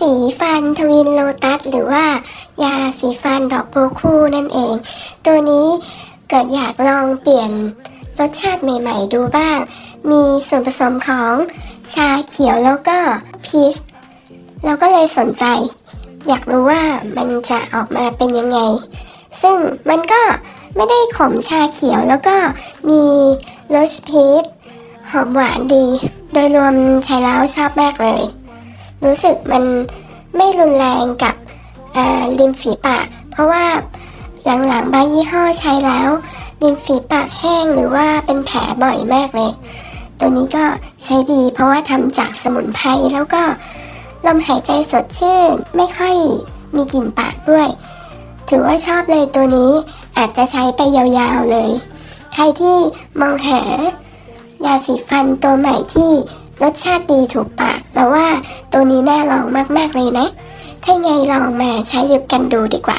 สีฟันทวินโลตัสหรือว่ายาสีฟันดอกโบคู่นั่นเอง ตัวนี้เกิดอยากลองเปลี่ยนรสชาติใหม่ ๆ ดูบ้าง มีส่วนผสมของชาเขียวแล้วก็พีชเราก็เลยสนใจ อยากรู้ว่ามันจะออกมาเป็นยังไง ซึ่งมันก็ไม่ได้ขมชาเขียวแล้วก็มีรสพีชหอมหวานดี โดยรวมใช้แล้วชอบมากเลย รู้สึกมันไม่รุนแรงกับริมฝีปาก เพราะว่าหลังๆบางยี่ห้อใช้แล้วริมฝีปากแห้งหรือว่าเป็นแผลบ่อยมากเลย ตัวนี้ก็ใช้ดีเพราะว่าทำจากสมุนไพรแล้วก็ลมหายใจสดชื่น ไม่ค่อยมีกลิ่นปากด้วย ถือว่าชอบเลยตัวนี้อาจจะใช้ไปยาวๆเลย ใครที่มองหายาสีฟันตัวใหม่ที่ รสชาติดีถูกปากแล้วว่าตัวนี้น่าลองมากๆเลยนะ ถ้าไงลองมาใช้ยึบกันดูดีกว่า